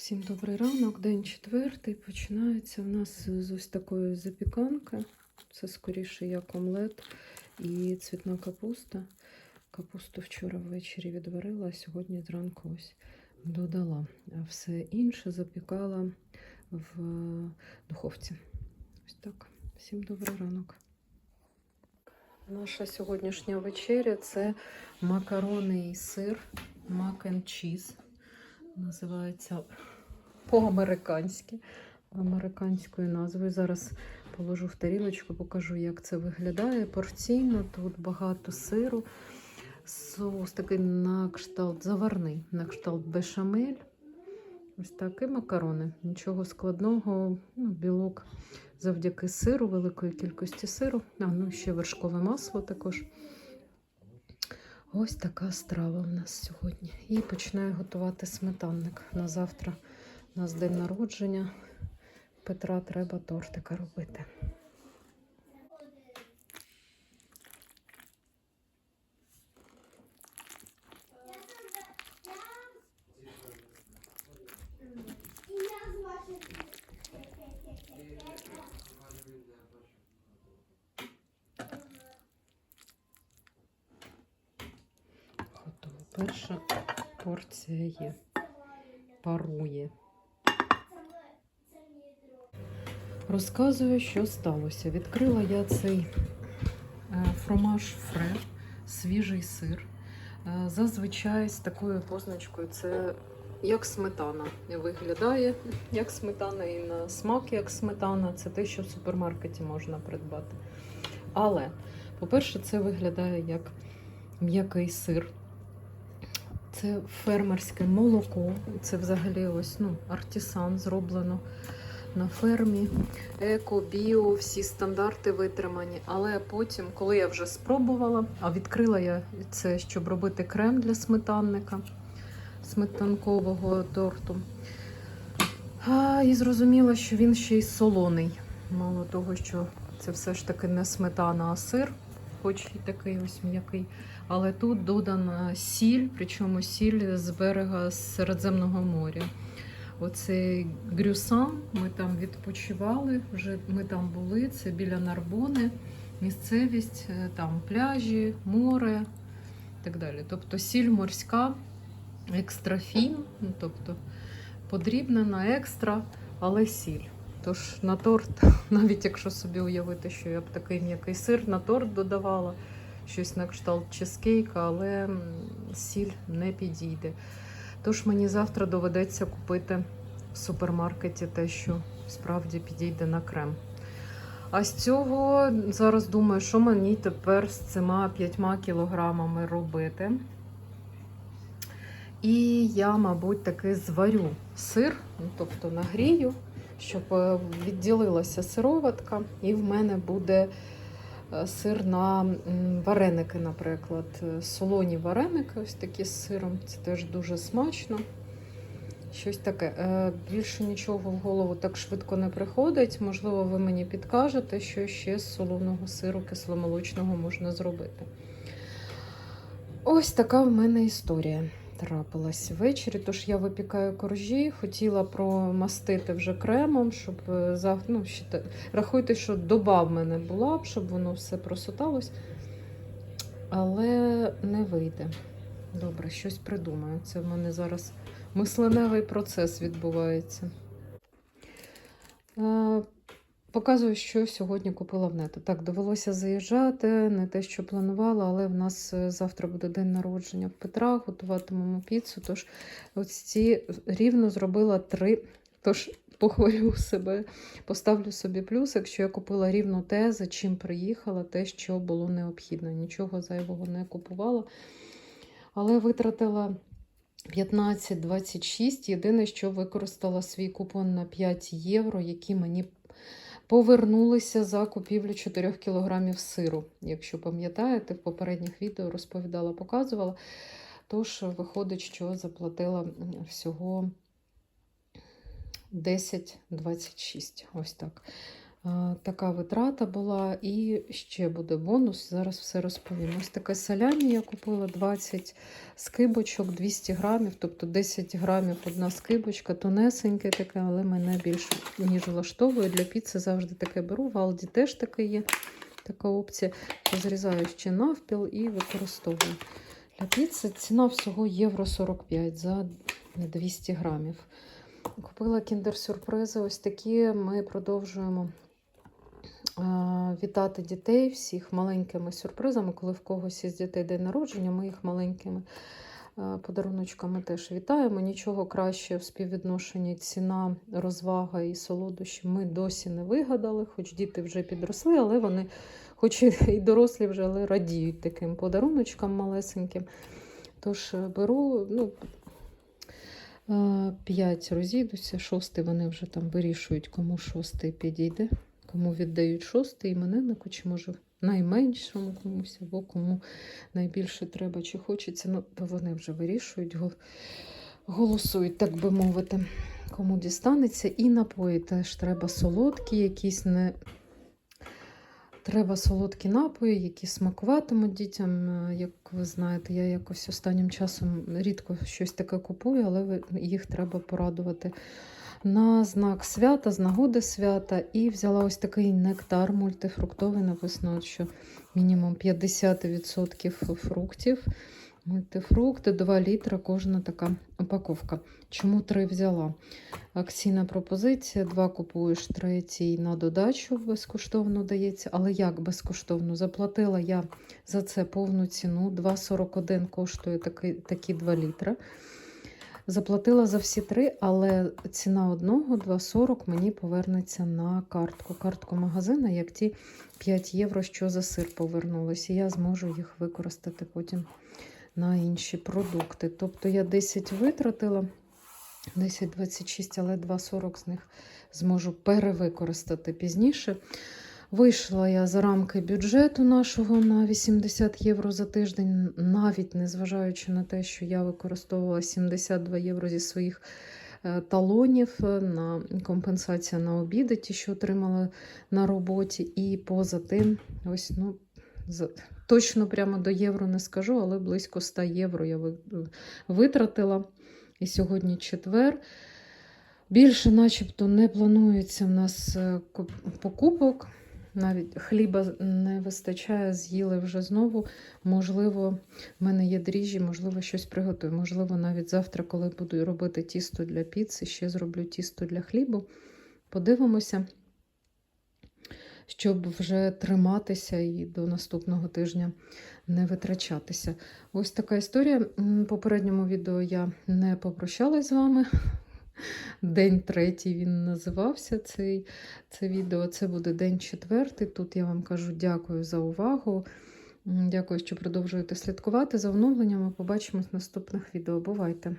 Всім добрий ранок, день четвертий. Починається в нас з ось такої запіканки. Це скоріше як омлет і цвітна капуста. Капусту вчора ввечері відварила, а сьогодні зранку ось додала. А все інше запікала в духовці. Ось так. Всім добрий ранок. Наша сьогоднішня вечеря це макарони і сир, мак and cheese. Називається по-американськи, американською назвою. Зараз положу в тарілочку, покажу, як це виглядає. Порційно тут багато сиру, соус такий на кшталт заварний, на кшталт бешамель. Ось так, і макарони. Нічого складного, ну, білок завдяки сиру, великої кількості сиру. А, ну ще вершкове масло також. Ось така страва у нас сьогодні. І починаю готувати сметанник. На завтра нас день народження. Петра треба тортика робити. Готово. Перша порція є. Парує. Розказую, що сталося. Відкрила я цей е, фромаж фре, свіжий сир. Е, Зазвичай з такою позначкою це як сметана виглядає, як сметана і на смак, як сметана. Це те, що в супермаркеті можна придбати. Але, по-перше, це виглядає як м'який сир. Це фермерське молоко. Це взагалі ось ну, артисан зроблено на фермі. Еко, біо, всі стандарти витримані. Але потім, коли я вже спробувала, а відкрила я це, щоб робити крем для сметанника, сметанкового торту. А, і зрозуміла, що він ще й солоний. Мало того, що це все ж таки не сметана, а сир, хоч і такий ось м'який. Але тут додана сіль, причому сіль з берега Середземного моря. Оцей Грюсан, ми там відпочивали, вже ми там були, це біля Нарбони, місцевість, е, там пляжі, море і так далі. Тобто сіль морська, екстрафін, ну, тобто подрібнена екстра, але сіль. Тож на торт, навіть якщо собі уявити, що я б такий м'який сир на торт додавала, щось на кшталт чизкейка, але сіль не підійде. Тож мені завтра доведеться купити в супермаркеті те, що справді підійде на крем. А з цього зараз думаю, що мені тепер з цими 5 кілограмами робити. І я, мабуть, таки зварю сир, ну, тобто нагрію, щоб е, відділилася сироватка, і в мене буде сир на вареники, наприклад. Е, Солоні вареники, ось такі з сиром. Це теж дуже смачно. Щось таке. Е, Більше нічого в голову так швидко не приходить. Можливо, ви мені підкажете, що ще з солоного сиру кисломолочного можна зробити. Ось така в мене історія трапилась ввечері. Тож я випікаю коржі, хотіла промастити вже кремом, щоб е, ну, рахуйте, що доба в мене була б, щоб воно все просоталось. Але не вийде. Добре, щось придумаю. Це в мене зараз мисленевий процес відбувається. Е, Показую, що сьогодні купила в нето. Так, довелося заїжджати, не те, що планувала, але в нас е, завтра буде день народження в Петра, готуватимемо піцу. Тож ось ці рівно зробила три. Тож похвалю себе, поставлю собі плюсик, що я купила рівно те, за чим приїхала, те, що було необхідно. Нічого зайвого не купувала. Але витратила 15-26. Єдине, що використала свій купон на 5 євро, які мені повернулися за купівлю 4 кілограмів сиру. Якщо пам'ятаєте, в попередніх відео розповідала, показувала. Тож виходить, що заплатила всього 10-26. Ось так. Така витрата була, і ще буде бонус. Зараз все розповім. Ось таке салямі я купила 20 скибочок, 200 грамів, тобто 10 грамів одна скибочка, тонесеньке таке, але мене більше ніж влаштовує. Для піци завжди таке беру. В Алді теж таке є. Така опція. Розрізаю ще навпіл і використовую. Для піци ціна всього євро 45 за 200 грамів. Купила кіндер-сюрпризи. Ось такі. Ми продовжуємо вітати дітей всіх маленькими сюрпризами. Коли в когось із дітей день народження, ми їх маленькими а, подаруночками теж вітаємо. Нічого краще в співвідношенні ціна, розвага і солодощі ми досі не вигадали, хоч діти вже підросли, але вони, хоч і дорослі вже, але радіють таким подаруночкам малесеньким. Тож е, беру, ну, 5 розійдуться, шостий вони вже там вирішують, кому шостий підійде, кому віддають шостий імениннику, чи може найменшому комусь, або кому найбільше треба, чи хочеться. Ну, то вони вже вирішують, голосують, так би мовити, кому дістанеться. І напої теж треба солодкі, якісь не. Треба солодкі напої, які смакуватимуть дітям. Е, Як ви знаєте, я якось останнім часом рідко щось таке купую, але їх треба порадувати на знак свята, з нагоди свята. І взяла ось такий нектар мультифруктовий. Написано, що мінімум 50% фруктів. Мультифрукти, 2 літра, кожна така упаковка. Чому три взяла? Акційна пропозиція: два купуєш, третій на додачу безкоштовно дається. Але як безкоштовно? Заплатила я за це повну ціну. 2,41 коштує такі, такі 2 літра. Заплатила за всі три, але ціна одного 2,40 мені повернеться на картку. Картку магазина, як ті 5 євро, що за сир повернулися. Я зможу їх використати потім на інші продукти. Тобто я 10 витратила, 10-26, але 2,40 з них зможу перевикористати пізніше. Вийшла я за рамки бюджету нашого на 80 євро за тиждень, навіть незважаючи на те, що я використовувала 72 євро зі своїх е, талонів е, на компенсація на обіди, ті, що отримала на роботі. І поза тим, ось, ну, точно прямо до євро не скажу, але близько 100 євро я витратила. І сьогодні четвер. Більше, начебто, не планується в нас е, покупок. Навіть хліба не вистачає, з'їли вже знову. Можливо, в мене є дріжджі, можливо, щось приготую. Можливо, навіть завтра, коли буду робити тісто для піци, ще зроблю тісто для хлібу. Подивимося, щоб вже триматися і до наступного тижня не витрачатися. Ось така історія. В попередньому відео я не попрощалась з вами. День третій він називався цей, це відео. Це буде день четвертий. Тут я вам кажу дякую за увагу. Дякую, що продовжуєте слідкувати за оновленнями. Побачимось в наступних відео. Бувайте!